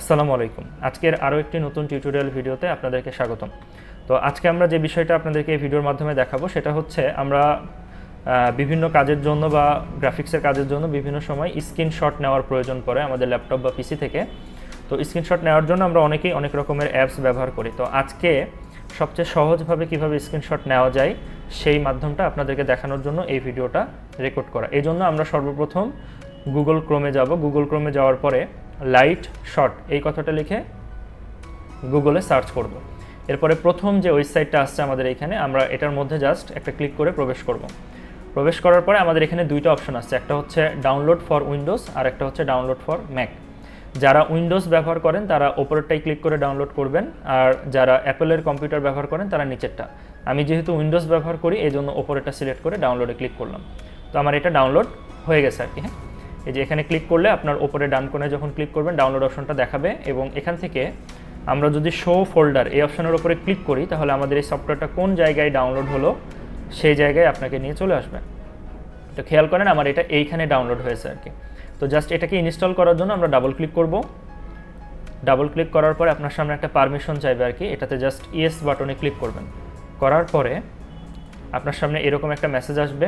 আসসালামু আলাইকুম। আজকের আরও একটি নতুন টিউটোরিয়াল ভিডিওতে আপনাদেরকে স্বাগতম। তো আজকে আমরা যে বিষয়টা আপনাদেরকে এই ভিডিওর মাধ্যমে দেখাবো সেটা হচ্ছে আমরা বিভিন্ন কাজের জন্য বা গ্রাফিক্সের কাজের জন্য বিভিন্ন সময় স্ক্রিনশট নেওয়ার প্রয়োজন পড়ে আমাদের ল্যাপটপ বা পিসি থেকে। তো স্ক্রিনশট নেওয়ার জন্য আমরা অনেকেই অনেক রকমের অ্যাপস ব্যবহার করি। তো আজকে সবচেয়ে সহজভাবে কীভাবে স্ক্রিনশট নেওয়া যায় সেই মাধ্যমটা আপনাদেরকে দেখানোর জন্য এই ভিডিওটা রেকর্ড করা। এই জন্য আমরা সর্বপ্রথম গুগল ক্রোমে যাব। গুগল ক্রোমে যাওয়ার পরে লাইট শট এই কথাটা লিখে গুগলে সার্চ করব। এরপরে প্রথম যে ওয়েবসাইটটা আসছে আমাদের এখানে, আমরা এটার মধ্যে জাস্ট একটা ক্লিক করে প্রবেশ করব। প্রবেশ করার পরে আমাদের এখানে দুইটা অপশন আসছে, একটা হচ্ছে ডাউনলোড ফর উইন্ডোজ আর একটা হচ্ছে ডাউনলোড ফর ম্যাক যারা উইন্ডোজ ব্যবহার করেন, তারা ওপরেরটাই ক্লিক করে ডাউনলোড করবেন আর যারা অ্যাপেলের কম্পিউটার ব্যবহার করেন, তারা নিচেরটা। আমি যেহেতু উইন্ডোজ ব্যবহার করি এই জন্য ওপরেরটা সিলেক্ট করে ডাউনলোডে ক্লিক করলাম। তো আমার এটা ডাউনলোড হয়ে গেছে আর কি হ্যাঁ? এই যে এখানে ক্লিক করলে আপনার ওপরে ডান কোণে যখন ক্লিক করবেন ডাউনলোড অপশনটা দেখাবে এবং এখান থেকে আমরা যদি শো ফোল্ডার এই অপশনের উপরে ক্লিক করি, তাহলে আমাদের এই সফটওয়্যারটা কোন জায়গায় ডাউনলোড হলো, সেই জায়গায় আপনাকে নিয়ে চলে আসবে। তো খেয়াল করেন আমার এটা এইখানে ডাউনলোড হয়েছে আর কি। তো জাস্ট এটাকে ইনস্টল করার জন্য আমরা ডাবল ক্লিক করব। ডাবল ক্লিক করার পরে আপনার সামনে একটা পারমিশন চাইবে আর কি, এটাতে জাস্ট ইয়েস বাটনে ক্লিক করবেন। করার পরে আপনার সামনে এরকম একটা মেসেজ আসবে।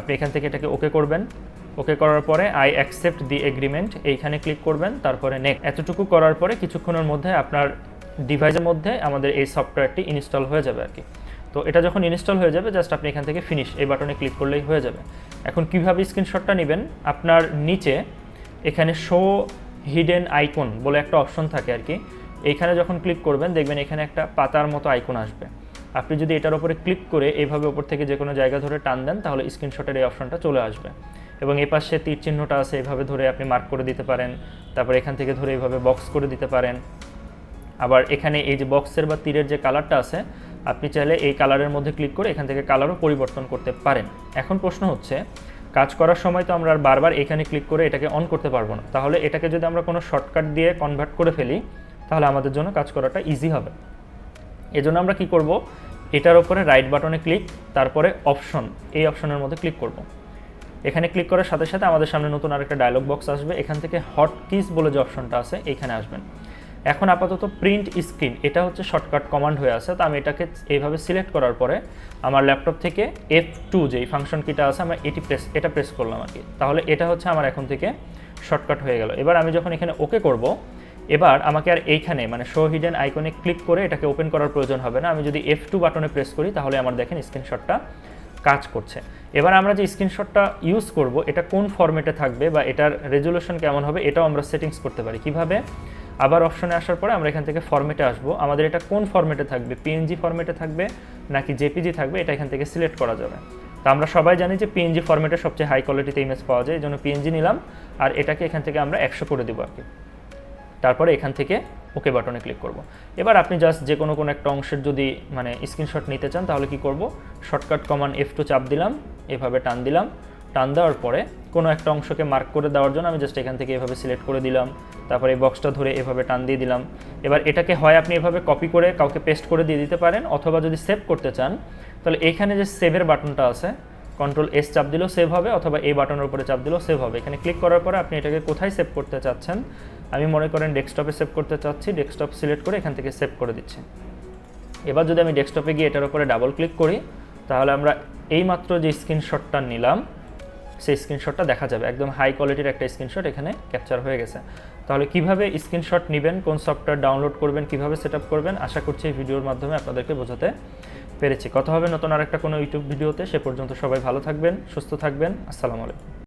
আপনি এখান থেকে এটাকে ওকে করবেন। ওকে করার পরে আই অ্যাকসেপ্ট দি এগ্রিমেন্ট এইখানে ক্লিক করবেন, তারপরে নেক এতটুকু করার পরে কিছুক্ষণের মধ্যে আপনার ডিভাইসের মধ্যে আমাদের এই সফটওয়্যারটি ইনস্টল হয়ে যাবে আর কি তো এটা যখন ইনস্টল হয়ে যাবে জাস্ট আপনি এখান থেকে ফিনিশ এই বাটনে ক্লিক করলেই হয়ে যাবে। এখন কীভাবে স্ক্রিনশটটা নেবেন? আপনার নিচে এখানে শো হিডেন আইকন বলে একটা অপশন থাকে আর কি এইখানে যখন ক্লিক করবেন, দেখবেন এখানে একটা পাতার মতো আইকন আসবে। আপনি যদি এটার উপরে ক্লিক করে এইভাবে ওপর থেকে যে কোনো জায়গা ধরে টান দেন, তাহলে স্ক্রিনশটের এই অপশনটা চলে আসবে। এবং এই পাশে তীর চিহ্নটা আছে, এভাবে ধরে আপনি মার্ক করে দিতে পারেন। তারপর এখান থেকে ধরে এইভাবে বক্স করে দিতে পারেন। আবার এখানে এই যে বক্সের বা তীরের যে কালারটা আছে, আপনি চাইলে এই কালারের মধ্যে ক্লিক করে এখান থেকে কালারও পরিবর্তন করতে পারেন। এখন প্রশ্ন হচ্ছে, কাজ করার সময় তো আমরা আর বারবার এখানে ক্লিক করে এটাকে অন করতে পারব না। তাহলে এটাকে যদি আমরা কোনো শর্টকাট দিয়ে কনভার্ট করে ফেলি, তাহলে আমাদের জন্য কাজ করাটা ইজি হবে। এজন্য আমরা কি করব এটার ওপরে রাইট বাটনে ক্লিক তারপরে অপশন এই অপশনের মধ্যে ক্লিক করব। এখানে ক্লিক করার সাথে সাথে আমাদের সামনে নতুন আরেকটা ডায়লগ বক্স আসবে। এখান থেকে হট কিস বলে যে অপশনটা আছে, এখানে আসবেন। এখন আপাতত প্রিন্ট স্ক্রিন এটা হচ্ছে শর্টকাট কমান্ড হয়ে আছে। তো আমি এটাকে এইভাবে সিলেক্ট করার পরে আমার ল্যাপটপ থেকে এফ টু যেই ফাংশন কিটা আছে, আমরা এটি প্রেস এটা প্রেস করলাম আর কি। তাহলে এটা হচ্ছে আমার এখন থেকে শর্টকাট হয়ে গেল। এবার আমি যখন এখানে ওকে করব এবার আমাকে আর এইখানে মানে শো হিডেন আইকনে ক্লিক করে এটাকে ওপেন করার প্রয়োজন হবে না। আমি যদি এফ টু বাটনে প্রেস করি, তাহলে আমার দেখেন স্ক্রিনশটটা কাজ করছে। এবার আমরা যে স্ক্রিনশটটা ইউজ করব, এটা কোন ফরম্যাটে থাকবে বা এটার রেজুলেশন কেমন হবে, এটাও আমরা সেটিংস করতে পারি। কীভাবে? আবার অপশনে আসার পরে আমরা এখান থেকে ফরম্যাটে আসব। আমাদের এটা কোন ফরম্যাটে থাকবে? পিএনজি ফরম্যাটে থাকবে নাকি জেপিজি থাকবে? এটা এখান থেকে সিলেক্ট করা যাবে। তো আমরা সবাই জানি যে পিএনজি ফরম্যাটে সবচেয়ে হাই কোয়ালিটিতে ইমেজ পাওয়া যায়, এই জন্য পিএনজি নিলাম। আর এটাকে এখান থেকে আমরা একশো করে দেবো আর কি। তারপরে এখান থেকে ওকে বাটনে ক্লিক করব। এবার আপনি জাস্ট যে কোনো কোনো একটা অংশের যদি মানে স্ক্রিনশট নিতে চান, তাহলে কি করব? শর্টকাট কমান্ড এফ টু চাপ দিলাম, এভাবে টান দিলাম। টান দেওয়ার পরে কোনো একটা অংশকে মার্ক করে দেওয়ার জন্য আমি জাস্ট এখান থেকে এভাবে সিলেক্ট করে দিলাম। তারপরে এই বক্সটা ধরে এভাবে টান দিয়ে দিলাম। এবার এটাকে হয় আপনি এভাবে কপি করে কাউকে পেস্ট করে দিয়ে দিতে পারেন, অথবা যদি সেভ করতে চান, তাহলে এখানে যে সেভের বাটনটা আছে কন্ট্রোল এস চাপ দিলেও সেভ হবে, অথবা এই বাটনের উপরে চাপ দিলেও সেভ হবে। এখানে ক্লিক করার পরে আপনি এটাকে কোথায় সেভ করতে চাচ্ছেন আমি মনে করেন ডেস্কটপে সেভ করতে চাচ্ছি, ডেস্কটপ সিলেক্ট করে এখান থেকে সেভ করে দিচ্ছি। এবার যদি আমি ডেস্কটপে গিয়ে এটার উপরে ডাবল ক্লিক করি, তাহলে আমরা এইমাত্র যে স্ক্রিনশটটা নিলাম, সেই স্ক্রিনশটটা দেখা যাবে। একদম হাই কোয়ালিটির একটা স্ক্রিনশট এখানে ক্যাপচার হয়ে গেছে। তাহলে কীভাবে স্ক্রিনশট নেবেন, কোন সফটওয়্যার ডাউনলোড করবেন, কীভাবে সেট করবেন, আশা করছি এই ভিডিওর মাধ্যমে আপনাদেরকে বোঝাতে পেরেছি। কথা হবে নতুন আরেকটা কোনো ইউটিউব ভিডিওতে, সে পর্যন্ত সবাই ভালো থাকবেন, সুস্থ থাকবেন। আসসালামু আলাইকুম।